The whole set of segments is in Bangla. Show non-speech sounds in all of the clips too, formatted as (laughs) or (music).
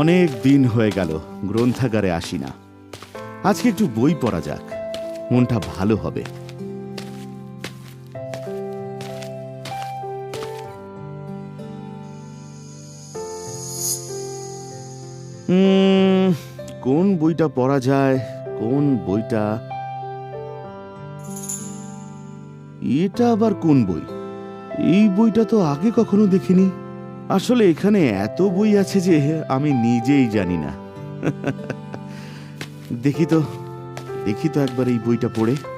অনেক দিন হয়ে গেল, গ্রন্থাগারে আসি না। আজকে একটু বই পড়া যাক, মনটা ভালো হবে। কোন বইটা পড়া যায়, কোন বইটা? এটা আবার কোন বই? এই বইটা তো আগে কখনো দেখিনি। আসলে এখানে এত বই আছে যে আমি নিজেই জানি না। (laughs) দেখি তো দেখি তো একবার এই বইটা পড়ে।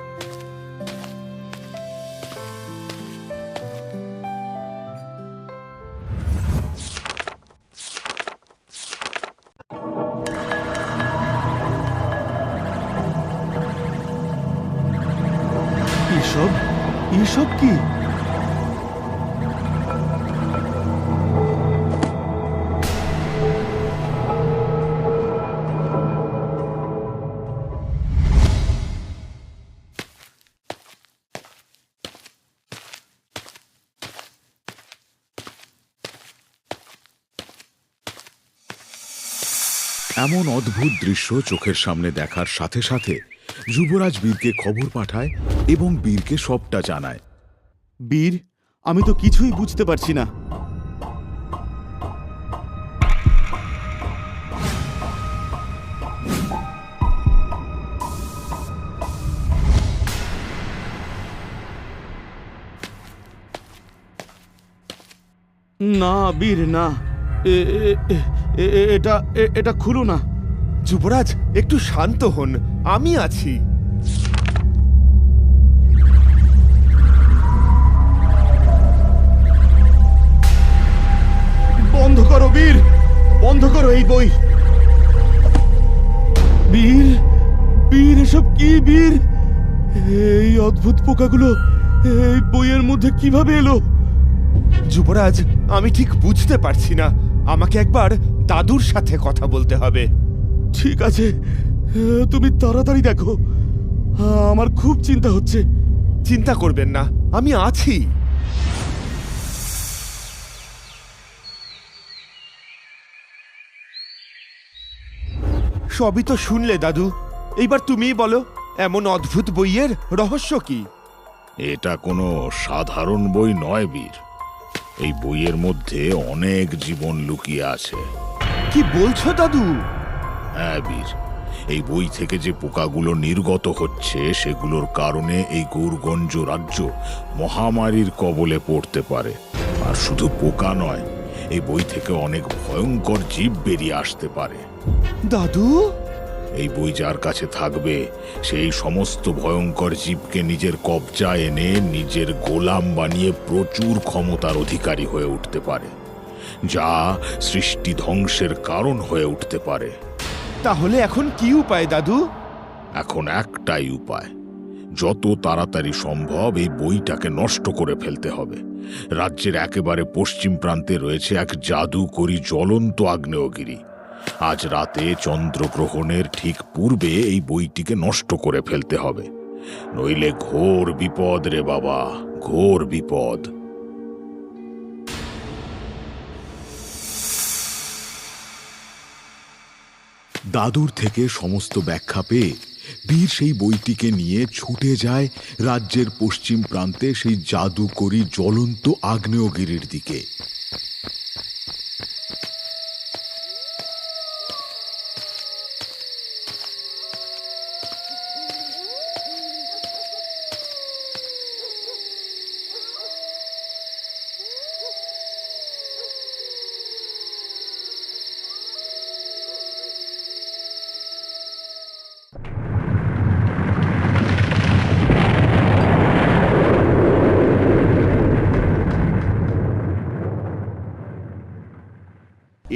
এমন অদ্ভুত দৃশ্য চোখের সামনে দেখার সাথে সাথে যুবরাজ বীরকে খবর পাঠায় এবং বীরকে সবটা জানায়। বীর, আমি তো কিছুই বুঝতে পারছি না। না, বীর, না। এটা এটা খুলো না। যুবরাজ, একটু শান্ত হন। আমি আছি। বন্ধ করো, বীর। বন্ধ করো এই বই। বীর বীর, এসব কি বীর? এই অদ্ভুত পোকাগুলো এই বইয়ের মধ্যে কীভাবে এলো? যুবরাজ, আমি ঠিক বুঝতে পারছি না। আমাকে একবার দাদুর সাথে কথা বলতে হবে। ঠিক আছে তুমি তাড়াতাড়ি দেখো। আমার খুব চিন্তা হচ্ছে। চিন্তা করবেন না আমি আছি। সবই তো শুনলে দাদু। এইবার তুমিই বলো এমন অদ্ভুত বইয়ের রহস্য কি? এটা কোনো সাধারণ বই নয় বীর। এই বইয়ের মধ্যে অনেক জীবন লুকিয়ে আছে। কি বলছো দাদু? হ্যাঁ বীর। এই বই থেকে যে পোকাগুলো নির্গত হচ্ছে সেগুলোর কারণে এই গৌরগঞ্জ রাজ্য মহামারীর কবলে পড়তে পারে। আর শুধু পোকা নয় এই বই থেকে অনেক ভয়ঙ্কর জীব বেরিয়ে আসতে পারে। দাদু? এই বই যার কাছে থাকবে সেই সমস্ত ভয়ঙ্কর জীবকে নিজের কবজায় এনে নিজের গোলাম বানিয়ে প্রচুর ক্ষমতার অধিকারী হয়ে উঠতে পারে। যা সৃষ্টি ধ্বংসের কারণ হয়ে উঠতে পারে। তাহলে এখন কি উপায় দাদু? এখন একটাই উপায়। যত তাড়াতাড়ি সম্ভব এই বইটাকে নষ্ট করে ফেলতে হবে। রাজ্যের একেবারে পশ্চিম প্রান্তে রয়েছে এক জাদুকরী জ্বলন্ত আগ্নেয়গিরি। আজ রাতে চন্দ্রগ্রহণের ঠিক পূর্বে এই বইটিকে নষ্ট করে ফেলতে হবে। নইলে ঘোর বিপদ রে বাবা ঘোর বিপদ। দাদুর থেকে সমস্ত ব্যাখ্যা পেয়ে বীর সেই বইটিকে নিয়ে ছুটে যায় রাজ্যের পশ্চিম প্রান্তে সেই জাদুকরী জ্বলন্ত আগ্নেয়গিরির দিকে।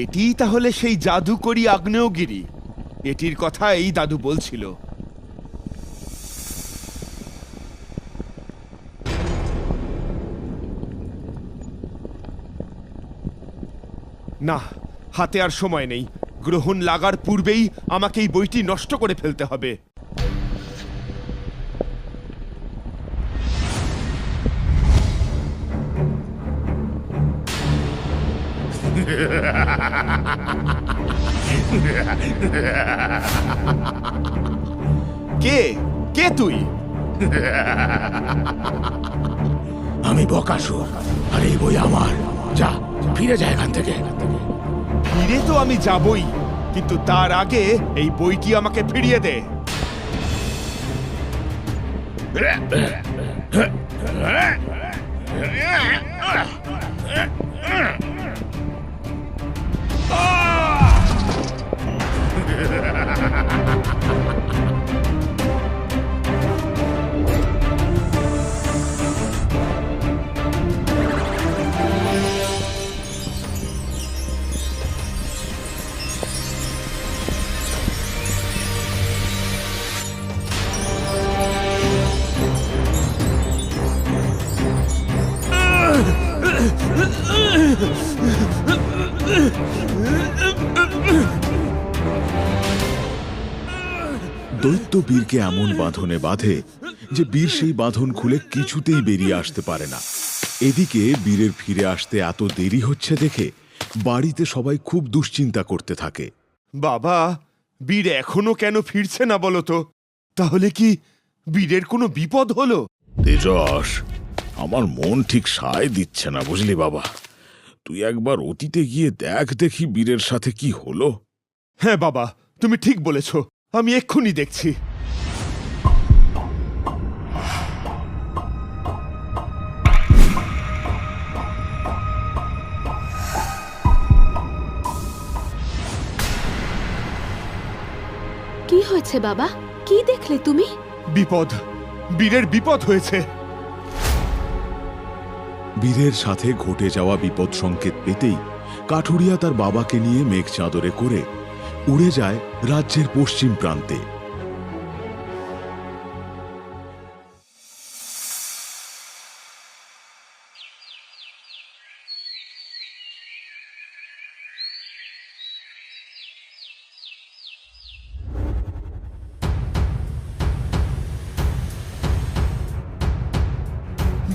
এটিই তাহলে সেই জাদুকরি আগ্নেয়গিরি। এটির কথা এই দাদু বলছিল। না, হাতে আর সময় নেই। গ্রহণ লাগার পূর্বেই আমাকে এই বইটি নষ্ট করে ফেলতে হবে। কে কে তুই আমি বকাসুর আর এই বই আমার যা ফিরে যায় এখান থেকে ফিরে তো আমি যাবই কিন্তু তার আগে এই বইটি আমাকে ফিরিয়ে দে দৈত্য বীরকে এমন বাঁধনে বাঁধে যে বীর সেই বাঁধন খুলে কিছুতেই বেরিয়ে আসতে পারে না। এদিকে বীরের ফিরে আসতে এত দেরি হচ্ছে দেখে বাড়িতে সবাই খুব দুশ্চিন্তা করতে থাকে। বাবা বীর এখনও কেন ফিরছে না বলো তো? তাহলে কি বীরের কোনো বিপদ হলো? তেজস আমার মন ঠিক সায় দিচ্ছে না বুঝলি বাবা। তুই একবার অতীতে গিয়ে দেখ দেখি বীরের সাথে কি হলো। হ্যাঁ বাবা তুমি ঠিক বলেছ। আমি এক্ষুনি দেখছি। কি হয়েছে বাবা? কি দেখলে তুমি? বিপদ। বীরের বিপদ হয়েছে। বীরের সাথে ঘটে যাওয়া বিপদ সংকেত পেতেই কাঠুরিয়া তার বাবাকে নিয়ে মেঘ চাদরে করে উড়ে যায় রাজ্যের পশ্চিম প্রান্তে।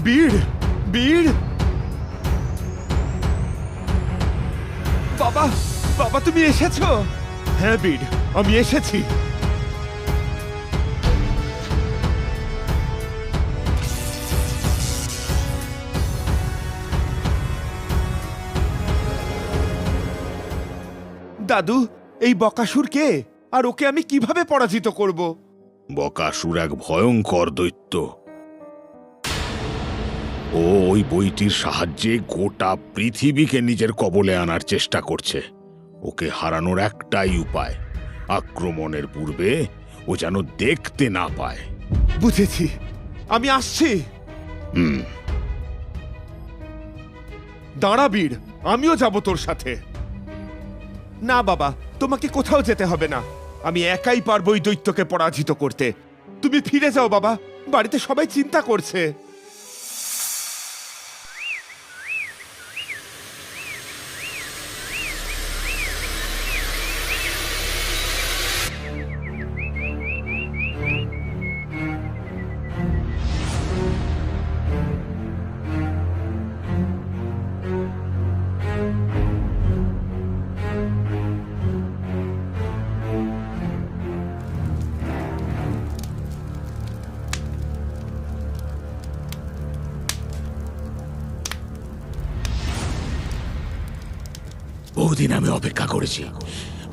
বীর বীর! বাবা বাবা তুমি এসেছ? হ্যাঁ বীর, আমি এসেছি। দাদু, এই বকাসুর কে? আর ওকে আমি কীভাবে পরাজিত করব? বকাসুর এক ভয়ঙ্কর দৈত্য। ও ওই বইটির সাহায্যে গোটা পৃথিবীকে নিজের কবলে আনার চেষ্টা করছে। ওকে হারানোর একটাই উপায়। আক্রমণের পূর্বে ও যেন দেখতে না পায়। বুঝেছি। আমি আসছি। হুম। দাঁড়া বীর আমিও যাব তোর সাথে। না বাবা তোমাকে কোথাও যেতে হবে না। আমি একাই পারব ওই দৈত্যকে পরাজিত করতে। তুমি ফিরে যাও বাবা বাড়িতে সবাই চিন্তা করছে। বহুদিন আমি অপেক্ষা করেছি।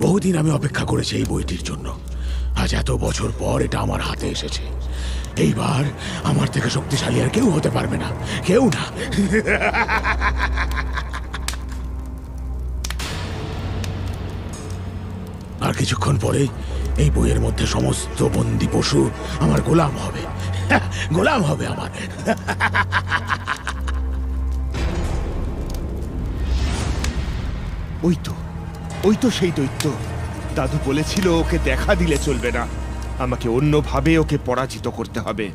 বহুদিন আমি অপেক্ষা করেছি এই বইটির জন্য। আজ এত বছর পর এটা আমার হাতে এসেছে। এইবার আমার থেকে শক্তিশালী আর কেউ হতে পারবে না। কেউ না। আর কিছুক্ষণ পরে এই বইয়ের মধ্যে সমস্ত বন্দি পশু আমার গোলাম হবে। গোলাম হবে আমার। ওই তো ওই তো সেই দৈত্য। দাদু বলেছিল ওকে দেখা দিলে চলবে না। আমাকে অন্যভাবে ওকে পরাজিত করতে হবে।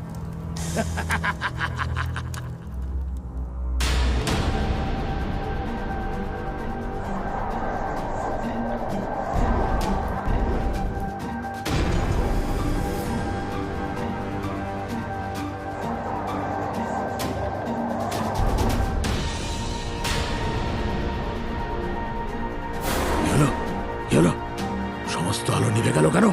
কি হলো সমস্ত আলো নিভে গেল কেন?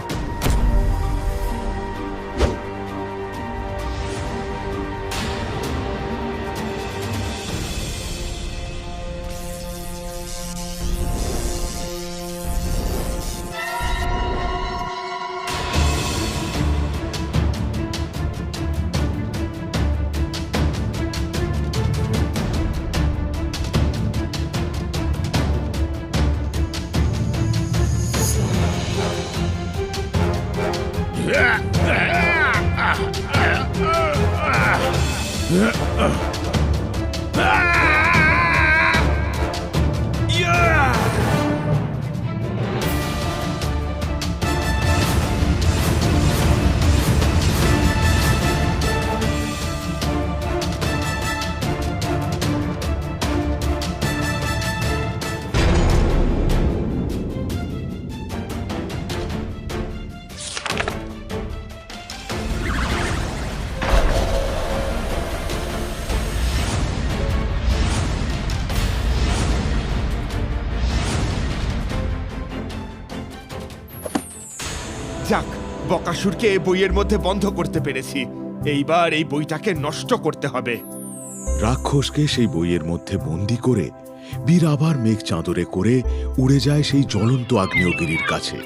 বকাসুরকে এ বইয়ের মধ্যে বন্ধ করতে পেরেছি। এইবার এই বইটাকে নষ্ট করতে হবে। রাক্ষসকে সেই বইয়ের মধ্যে বন্দি করে, বীর আবার মেঘ চাঁদরে করে উড়ে যায় সেই জ্বলন্ত আগ্নেয়গিরির কাছে।